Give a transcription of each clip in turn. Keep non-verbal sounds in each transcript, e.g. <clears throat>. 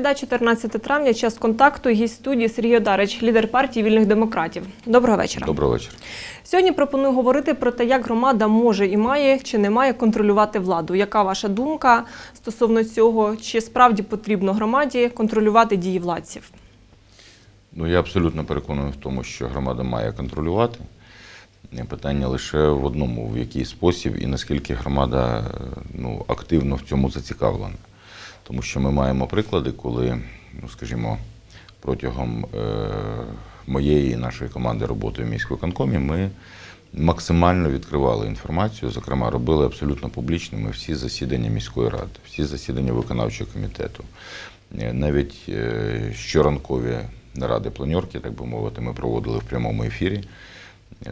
Середа, 14 травня, час контакту. Гість студії Сергій Одарич, лідер партії вільних демократів. Доброго вечора. Доброго вечора. Сьогодні пропоную говорити про те, як громада може і має чи не має контролювати владу. Яка ваша думка стосовно цього? Чи справді потрібно громаді контролювати дії владців? Ну я абсолютно переконаний в тому, що громада має контролювати. Питання лише в одному: в який спосіб і наскільки громада е, ну, активно в цьому зацікавлена. Тому що ми маємо приклади, коли, ну скажімо, протягом е, моєї нашої команди роботи в міськвиконкомі ми максимально відкривали інформацію, зокрема, робили абсолютно публічними всі засідання міської ради, всі засідання виконавчого комітету. Е, Навіть е, щоранкові наради планерки, так би мовити, ми проводили в прямому ефірі.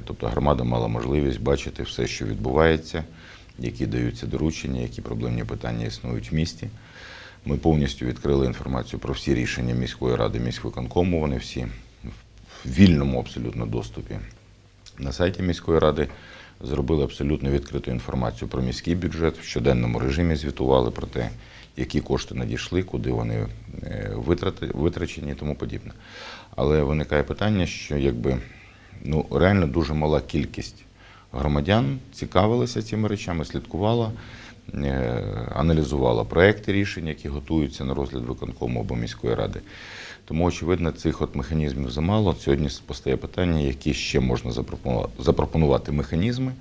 Тобто громада мала можливість бачити все, що відбувається, які даються доручення, які проблемні питання існують в місті. Ми повністю відкрили інформацію про всі рішення міської ради, міськвиконкому. Вони всі в вільному абсолютно доступі. На сайті міської ради зробили абсолютно відкриту інформацію про міський бюджет, в щоденному режимі звітували про те, які кошти надійшли, куди вони е, витрачені і тому подібне. Але виникає питання, що якби ну, реально дуже мала кількість громадян цікавилися цими речами, слідкувала, аналізувала проекти рішень, які готуються на розгляд виконкому або міської ради. Тому, очевидно, цих от механізмів замало. Сьогодні постає питання, які ще можна запропонувати, запропонувати механізми,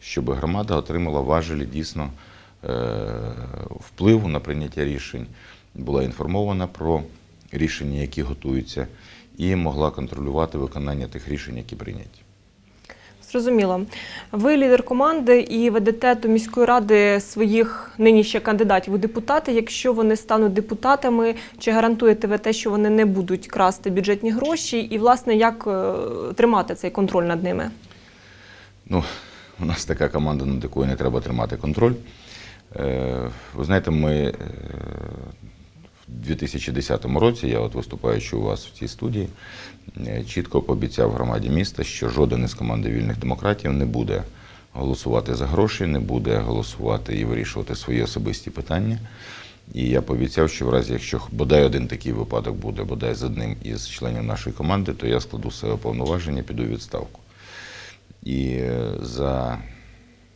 щоб громада отримала важелі дійсно е, впливу на прийняття рішень, була інформована про рішення, які готуються, і могла контролювати виконання тих рішень, які прийняті. Зрозуміло. Ви лідер команди і ведете до міської ради своїх нині ще кандидатів у депутати. Якщо вони стануть депутатами, чи гарантуєте ви те, що вони не будуть красти бюджетні гроші? І, власне, як е, тримати цей контроль над ними? Ну, у нас така команда, над якою не треба тримати контроль. Е, Ви знаєте, ми е, 2010 році, я от виступаючи у вас в цій студії, е, чітко пообіцяв громаді міста, що жоден із команди вільних демократів не буде голосувати за гроші, не буде голосувати і вирішувати свої особисті питання. І я пообіцяв, що в разі, якщо бодай один такий випадок буде, бодай з одним із членів нашої команди, то я складу себе повноваження, піду відставку. І е, за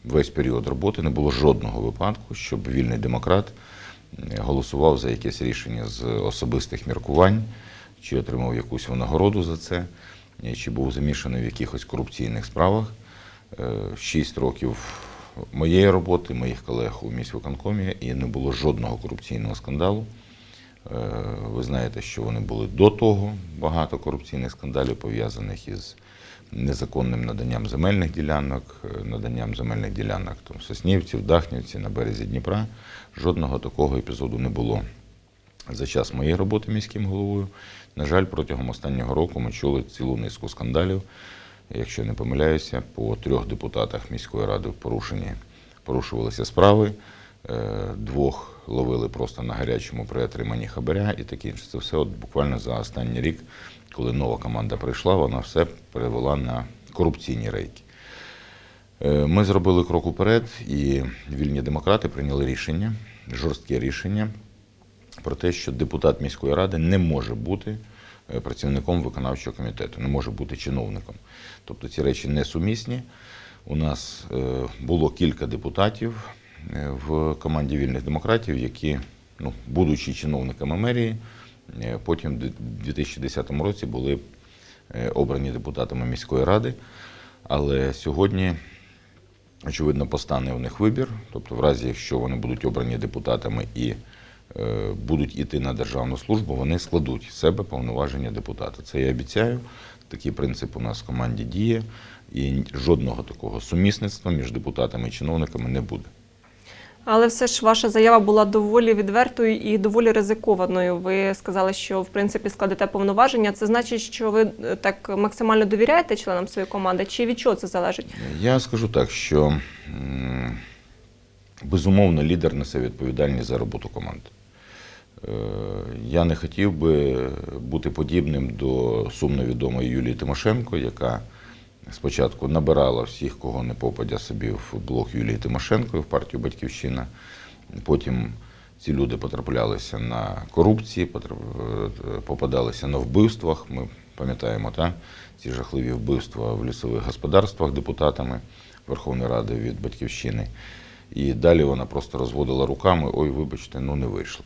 весь період роботи не було жодного випадку, щоб вільний демократ голосував за якесь рішення з особистих міркувань, чи отримав якусь винагороду за це, е, чи був замішаний в якихось корупційних справах. Е, Шість років моєї роботи, моїх колег у міськвиконкомі, і не було жодного корупційного скандалу. Е, Ви знаєте, що вони були до того багато корупційних скандалів пов'язаних із незаконним наданням земельних ділянок, е, наданням земельних ділянок там, в Дахнівці, на березі Дніпра. Жодного такого епізоду не було за час моєї роботи міським головою. На жаль, протягом останнього року ми чули цілу низку скандалів. Якщо не помиляюся, по трьох депутатах міської ради в порушенні порушувалися справи. Е, Двох ловили просто на гарячому при отриманні хабаря і таке інше. Це все от буквально за останній рік, коли нова команда прийшла, вона все перевела на корупційні рейки. Е, Ми зробили крок уперед, і вільні демократи прийняли рішення, жорстке рішення про те, що депутат міської ради не може бути е, працівником виконавчого комітету, не може бути чиновником. Тобто ці речі несумісні. У нас е, було кілька депутатів в команді вільних демократів, які, ну, будучи чиновниками мерії, потім в 2010 році були е, обрані депутатами міської ради. Але сьогодні, очевидно, постане у них вибір. Тобто, в разі, якщо вони будуть обрані депутатами і е, будуть іти на державну службу, вони складуть з себе повноваження депутата. Це я обіцяю. Такий принцип у нас в команді діє, і жодного такого сумісництва між депутатами і чиновниками не буде. Але все ж ваша заява була доволі відвертою і доволі ризикованою. Ви сказали, що в принципі складете повноваження. Це значить, що ви е, так максимально довіряєте членам своєї команди, чи від чого це залежить? Я скажу так, що безумовно лідер несе відповідальність за роботу команди. Е, Я не хотів би бути подібним до сумно відомої Юлії Тимошенко, яка спочатку набирала всіх, кого не попадя собі в блок Юлії Тимошенко в партію Батьківщина. Потім ці люди потраплялися на корупції, е, попадалися на вбивствах. Ми пам'ятаємо та, ці жахливі вбивства в лісових господарствах депутатами Верховної Ради від Батьківщини. І далі вона просто розводила руками: ой, вибачте, ну не вийшло.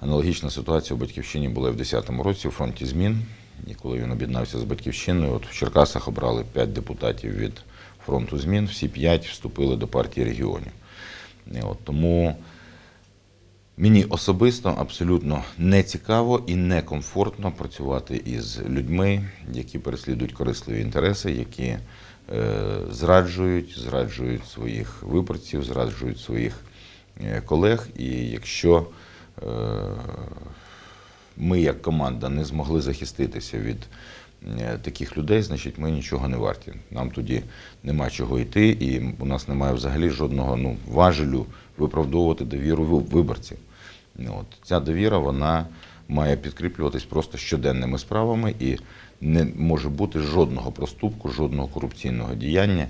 Аналогічна ситуація у Батьківщині була в 2010 році у фронті змін. І коли він об'єднався з Батьківщиною, от в Черкасах обрали 5 депутатів від фронту змін, всі 5 вступили до партії регіонів. І От, тому мені особисто абсолютно не цікаво і не комфортно працювати із людьми, які переслідують корисливі інтереси, які е, зраджують, зраджують своїх виборців, зраджують своїх е, колег. І якщо е, ми, як команда, не змогли захиститися від е, таких людей, значить ми нічого не варті. Нам тоді нема чого йти, і у нас немає взагалі жодного ну, важелю виправдовувати довіру виборців. Ну, От. Ця довіра вона має підкріплюватись просто щоденними справами і не може бути жодного проступку, жодного корупційного діяння.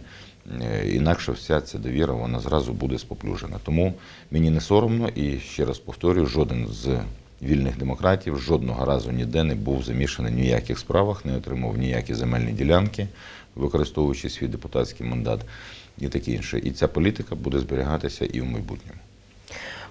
Е, Інакше вся ця довіра вона зразу буде споплюжена. Тому мені не соромно і ще раз повторюю, жоден з вільних демократів жодного разу ніде не був замішаний ніяких справах, не отримав ніякі земельні ділянки, використовуючи свій депутатський мандат і таке інше. І ця політика буде зберігатися і в майбутньому.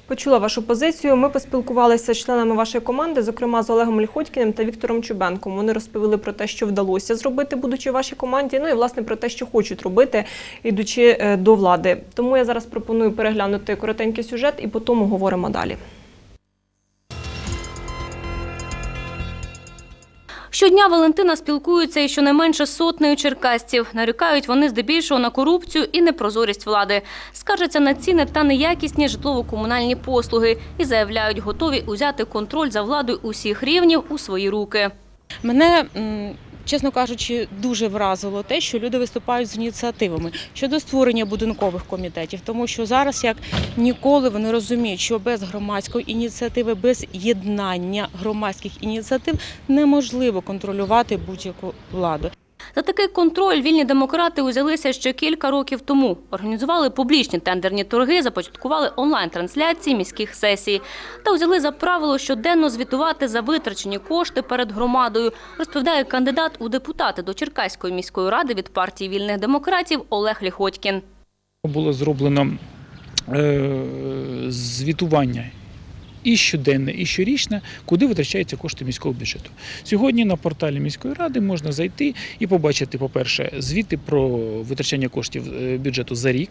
Почула вашу позицію. Ми поспілкувалися з членами вашої команди, зокрема з Олегом Ліходькіним та Віктором Чубенком. Вони розповіли про те, що вдалося зробити, будучи в вашій команді. Ну і власне про те, що хочуть робити, ідучи е, до влади. Тому я зараз пропоную переглянути коротенький сюжет і по тому говоримо далі. Щодня Валентина спілкується із щонайменше сотнею черкасців. Нарікають вони здебільшого на корупцію і непрозорість влади. Скаржаться на ціни та неякісні житлово-комунальні послуги і заявляють, готові узяти контроль за владою усіх рівнів у свої руки. Мене, чесно кажучи, дуже вразило те, що люди виступають з ініціативами щодо створення будинкових комітетів, тому що зараз, як ніколи, вони розуміють, що без громадської ініціативи, без єднання громадських ініціатив неможливо контролювати будь-яку владу. За такий контроль вільні демократи узялися ще кілька років тому. Організували публічні тендерні торги, започаткували онлайн-трансляції міських сесій та взяли за правило щоденно звітувати за витрачені кошти перед громадою, розповідає кандидат у депутати до Черкаської міської ради від партії вільних демократів Олег Ліходькін. було зроблено е, звітування і щоденне, і щорічне, куди витрачаються кошти міського бюджету. Сьогодні на порталі міської ради можна зайти і побачити, по-перше, звіти про витрачання коштів е, бюджету за рік.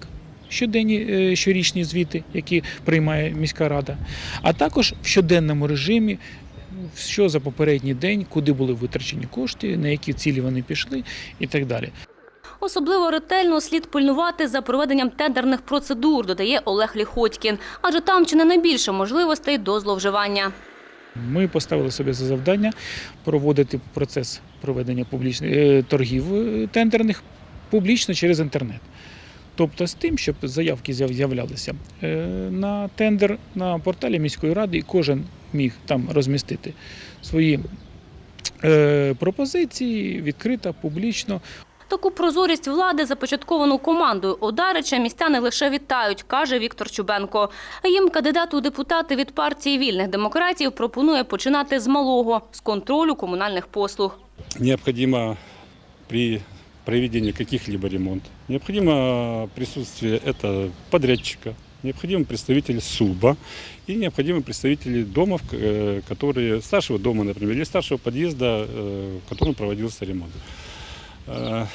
Щоденні е, щорічні звіти, які приймає міська рада, а також в щоденному режимі, що за попередній день, куди були витрачені кошти, на які цілі вони пішли, і так далі. Особливо ретельно слід пильнувати за проведенням тендерних процедур, додає Олег Ліходькін, адже там чи не найбільше можливостей до зловживання. Ми поставили собі за завдання проводити процес проведення публічних е, торгів е, тендерних публічно через інтернет. Тобто з тим, щоб заявки з'являлися е, на тендер на порталі міської ради, і кожен міг там розмістити свої пропозиції відкрито, публічно. Таку прозорість влади, започатковану командою Одарича, містяни лише вітають, каже Віктор Чубенко. А Їм кандидат у депутати від партії вільних демократів пропонує починати з малого з контролю комунальних послуг. необходимо при проведении каких-либо ремонтов, необходимо присутствие это подрядчика, необходим представитель СУБа и необходимы представители домов, э, которые старшего дома, например, или старшего подъезда, э, в котором проводился ремонт. Э,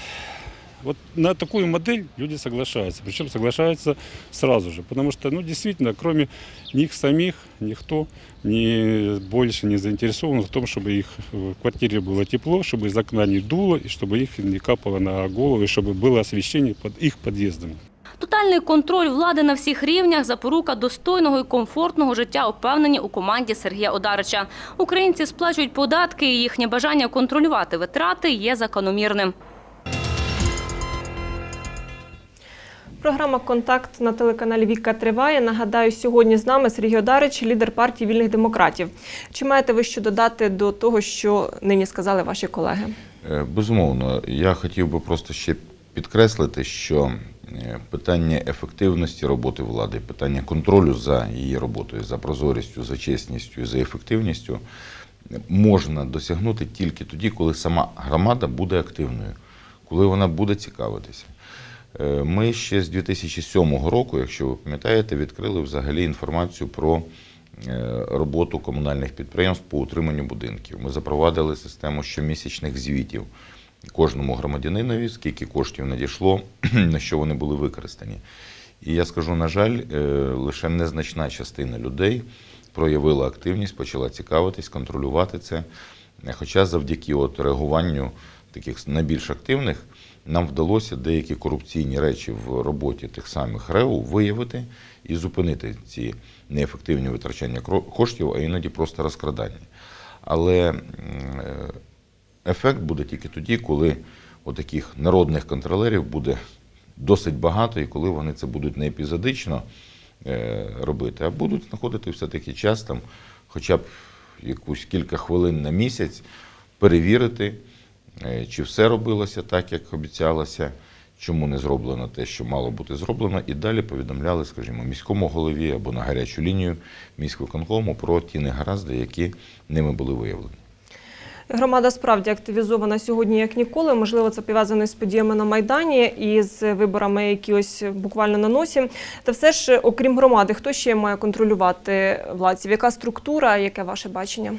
Вот на такую модель люди соглашаются, причем соглашаются сразу же, потому что, ну, действительно, кроме них самих, никто не больше не заинтересован в том, чтобы их в квартире было тепло, чтобы из окна не дуло, и чтобы их не капало на голову, и чтобы было освещение под их подъездом. Тотальний контроль влади на всіх рівнях запорука достойного і комфортного життя упевнені у команді Сергія Одарича. Українці сплачують податки, і їхнє бажання контролювати витрати є закономірним. Програма Контакт на телеканалі Віка триває. Нагадаю, сьогодні з нами Сергій Одарич, лідер партії вільних демократів. Чи маєте ви що додати до того, що нині сказали ваші колеги? Е, Безумовно, я хотів би просто ще підкреслити, що е, питання ефективності роботи влади, питання контролю за її роботою, за прозорістю, за чесністю за ефективністю можна досягнути тільки тоді, коли сама громада буде активною, коли вона буде цікавитися. Е, Ми ще з 2007 року, якщо ви пам'ятаєте, відкрили взагалі інформацію про е, роботу комунальних підприємств по утриманню будинків. Ми запровадили систему щомісячних звітів кожному громадянинові, скільки коштів надійшло, <clears throat> на що вони були використані. І я скажу, на жаль, е, лише незначна частина людей проявила активність, почала цікавитись, контролювати це. Хоча завдяки от реагуванню таких найбільш активних нам вдалося деякі корупційні речі в роботі тих самих РЕУ виявити і зупинити ці неефективні витрачання коштів, а іноді просто розкрадання. Але е, ефект буде тільки тоді, коли таких народних контролерів буде досить багато, і коли вони це будуть не епізодично е, робити, а будуть знаходити все-таки час, там, хоча б якусь кілька хвилин на місяць, перевірити, е, чи все робилося так, як обіцялося, чому не зроблено те, що мало бути зроблено, і далі повідомляли, скажімо, міському голові або на гарячу лінію міськвиконкому про ті негаразди, які ними були виявлені. Громада справді активізована сьогодні як ніколи. Можливо, це пов'язано з подіями на Майдані і з виборами, які ось буквально на носі. Та все ж, окрім громади, хто ще має контролювати владців? Яка структура, яке ваше бачення?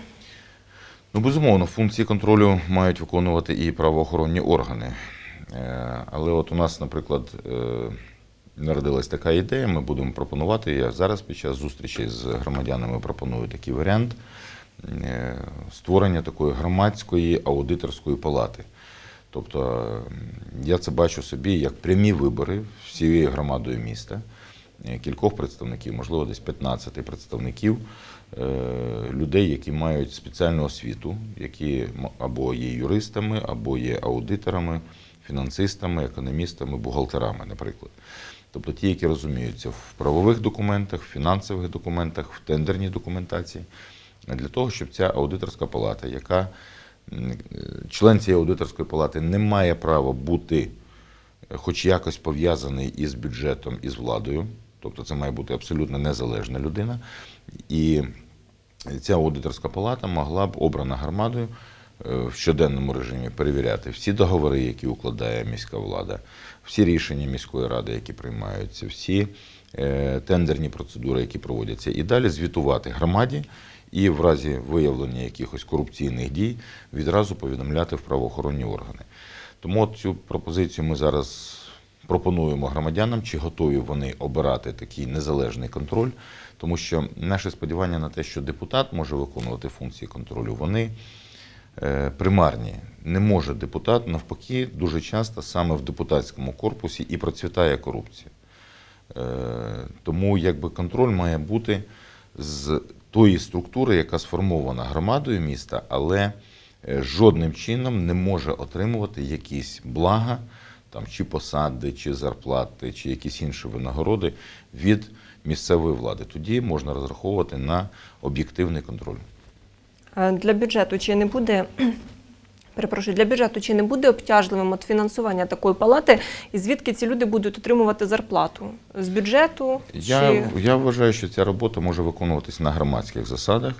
Ну, безумовно, функції контролю мають виконувати і правоохоронні органи. Е, Але от у нас, наприклад, е, народилась така ідея, ми будемо пропонувати. Я зараз під час зустрічі з громадянами пропоную такий варіант створення такої громадської аудиторської палати. Тобто е, я це бачу собі як прямі вибори всією громадою міста, е, кількох представників, можливо, десь 15 представників е, людей, які мають спеціальну освіту, які або є юристами, або є аудиторами, фінансистами, економістами, бухгалтерами, наприклад. Тобто ті, які розуміються в правових документах, в фінансових документах, в тендерній документації, для того, щоб ця аудиторська палата, яка е, член цієї аудиторської палати не має права бути е, хоч якось пов'язаний із бюджетом, із владою, тобто це має бути абсолютно незалежна людина. І ця аудиторська палата могла б обрана громадою е, в щоденному режимі перевіряти всі договори, які укладає міська влада, всі рішення міської ради, які приймаються, всі тендерні процедури, які проводяться, і далі звітувати громаді. І в разі виявлення якихось корупційних дій відразу повідомляти в правоохоронні органи. Тому цю пропозицію ми зараз пропонуємо громадянам, чи готові вони обирати такий незалежний контроль, тому що наше сподівання на те, що депутат може виконувати функції контролю, вони е, примарні. Не може депутат, навпаки, дуже часто саме в депутатському корпусі і процвітає корупція. Е, Тому якби контроль має бути з тої структури, яка сформована громадою міста, але е, жодним чином не може отримувати якісь блага, там, чи посади, чи зарплати, чи якісь інші винагороди від місцевої влади. Тоді можна розраховувати на об'єктивний контроль. Е, Для бюджету чи не буде. Перепрошую, для бюджету чи не буде обтяжливим от фінансування такої палати, і звідки ці люди будуть отримувати зарплату? З бюджету? Я, чи... я вважаю, що ця робота може виконуватись на громадських засадах.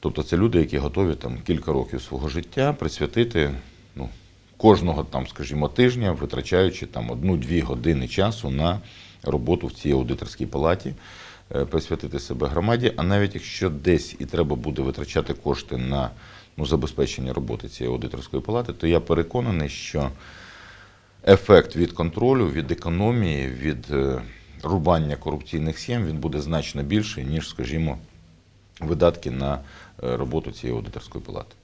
Тобто це люди, які готові там кілька років свого життя присвятити ну, кожного там, скажімо, тижня, витрачаючи там одну-дві години часу на роботу в цій аудиторській палаті, присвятити себе громаді. А навіть якщо десь і треба буде витрачати кошти на ну, забезпечення роботи цієї аудиторської палати, то я переконаний, що ефект від контролю, від економії, від е, рубання корупційних схем він буде значно більший, ніж, скажімо, видатки на е, роботу цієї аудиторської палати.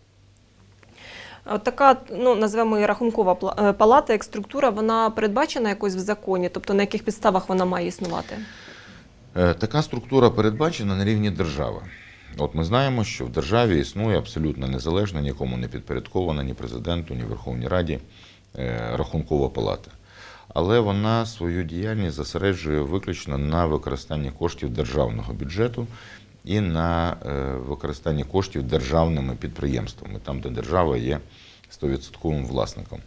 Така, ну називаємо її рахункова е, палата, як структура, вона передбачена якось в законі, тобто на яких підставах вона має існувати? Е, Така структура передбачена на рівні держави. От ми знаємо, що в державі існує абсолютно незалежна, нікому не підпорядкована, ні президенту, ні Верховній Раді е, рахункова палата. Але вона свою діяльність зосереджує виключно на використанні коштів державного бюджету і на е, використанні коштів державними підприємствами, там, де держава є 100% власником.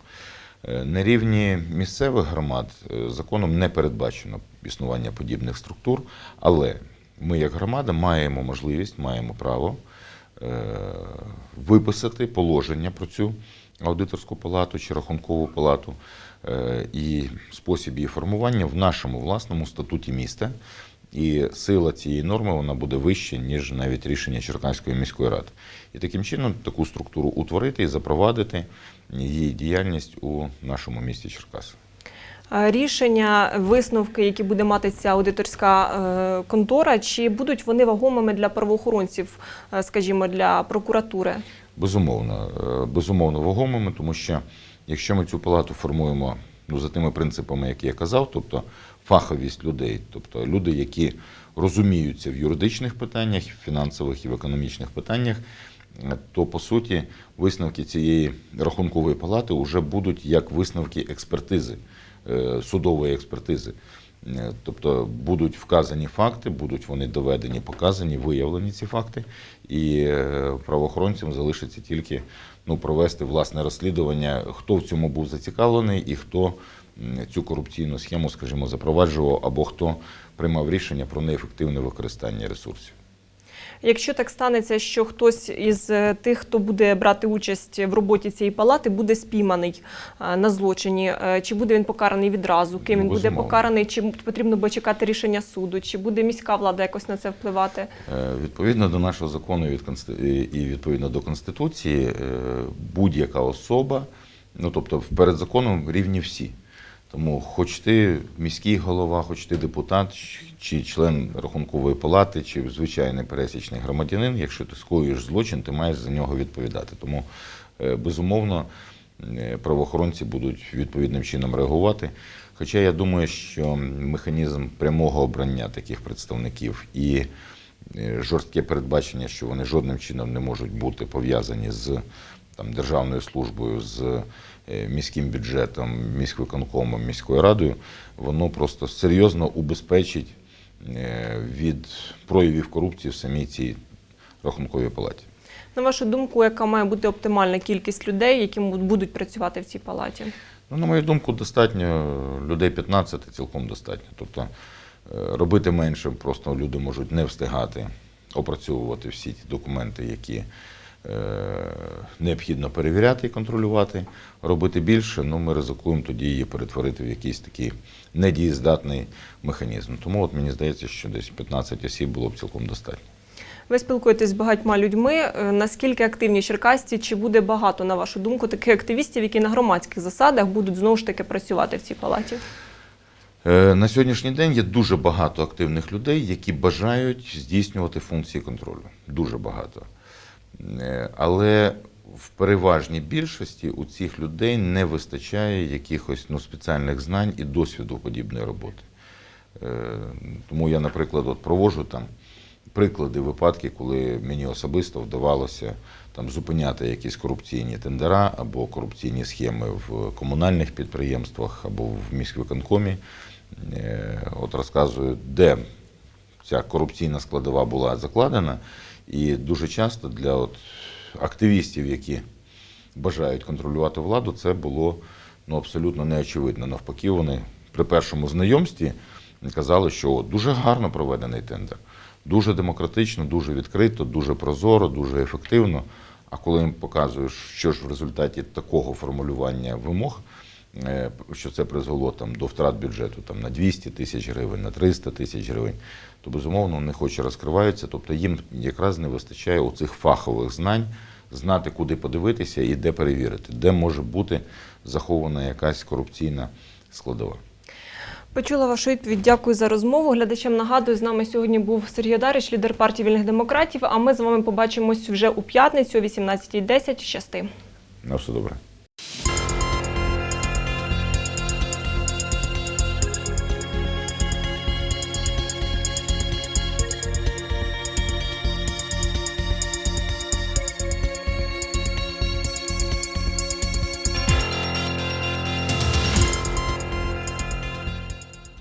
На рівні місцевих громад законом не передбачено існування подібних структур, але ми, як громада, маємо можливість, маємо право е, виписати положення про цю аудиторську палату чи рахункову палату е, і спосіб її формування в нашому власному статуті міста. І сила цієї норми вона буде вища, ніж навіть рішення Черкаської міської ради. І таким чином таку структуру утворити і запровадити її діяльність у нашому місті Черкаси. Рішення, висновки, які буде мати ця аудиторська е, контора, чи будуть вони вагомими для правоохоронців, е, скажімо, для прокуратури? Безумовно, е, безумовно вагомими, тому що якщо ми цю палату формуємо ну, за тими принципами, які я казав, тобто фаховість людей, тобто люди, які розуміються в юридичних питаннях, в фінансових і в економічних питаннях, то по суті висновки цієї рахункової палати вже будуть як висновки експертизи, судової експертизи. Е, Тобто будуть вказані факти, будуть вони доведені, показані, виявлені ці факти, і е, правоохоронцям залишиться тільки ну, провести власне розслідування, хто в цьому був зацікавлений і хто цю корупційну схему, скажімо, запроваджував, або хто приймав рішення про неефективне використання ресурсів. Якщо так станеться, що хтось із е, тих, хто буде брати участь в роботі цієї палати, буде спійманий е, на злочині, е, чи буде він покараний відразу? Ким він буде покараний? Чи потрібно буде чекати рішення суду? Чи буде міська влада якось на це впливати? Відповідно до нашого закону і відповідно до Конституції, будь-яка особа, ну тобто перед законом рівні всі. Тому хоч ти міський голова, хоч ти депутат, чи член рахункової палати, чи звичайний пересічний громадянин, якщо ти скоюєш злочин, ти маєш за нього відповідати. Тому, е, безумовно, е, правоохоронці будуть відповідним чином реагувати. Хоча я думаю, що механізм прямого обрання таких представників і е, жорстке передбачення, що вони жодним чином не можуть бути пов'язані з там, державною службою, з міським бюджетом, міськвиконкомом, міською радою, воно просто серйозно убезпечить е, від проявів корупції в самій цій рахунковій палаті. На вашу думку, яка має бути оптимальна кількість людей, які будуть працювати в цій палаті? Ну, на мою думку, достатньо людей 15 цілком достатньо. Тобто е, робити менше, просто люди можуть не встигати опрацьовувати всі ті документи, які е, необхідно перевіряти і контролювати. Робити більше, ну ми ризикуємо тоді її перетворити в якийсь такий недієздатний механізм. Тому от мені здається, що десь 15 осіб було б цілком достатньо. Ви спілкуєтесь з багатьма людьми. Е, Наскільки активні черкасці? Чи буде багато, на вашу думку, таких активістів, які на громадських засадах будуть знову ж таки працювати в цій палаті? Е, На сьогоднішній день є дуже багато активних людей, які бажають здійснювати функції контролю. Дуже багато. Е, Але в переважній більшості у цих людей не вистачає якихось ну, спеціальних знань і досвіду подібної роботи. Е, Тому я, наприклад, от проводжу там приклади, випадки, коли мені особисто вдавалося там зупиняти якісь корупційні тендера або корупційні схеми в комунальних підприємствах або в міськвиконкомі. Е, От розказую, де ця корупційна складова була закладена. І дуже часто для от активістів, які бажають контролювати владу, це було ну, абсолютно неочевидно. Навпаки, вони при першому знайомстві казали, що от, дуже гарно проведений тендер, дуже демократично, дуже відкрито, дуже прозоро, дуже ефективно. А коли їм показуєш, що ж в результаті такого формулювання вимог, що це призвело там, до втрат бюджету там, на 200 тисяч гривень, на 300 тисяч гривень, то безумовно вони хоч і розкриваються. Тобто їм якраз не вистачає оцих фахових знань, знати, куди подивитися і де перевірити, де може бути захована якась корупційна складова. Почула вашу відповідь. Дякую за розмову. Глядачам нагадую, з нами сьогодні був Сергій Одарич, лідер партії вільних демократів. А ми з вами побачимось вже у п'ятницю о 18.10. Щасти. На все добре.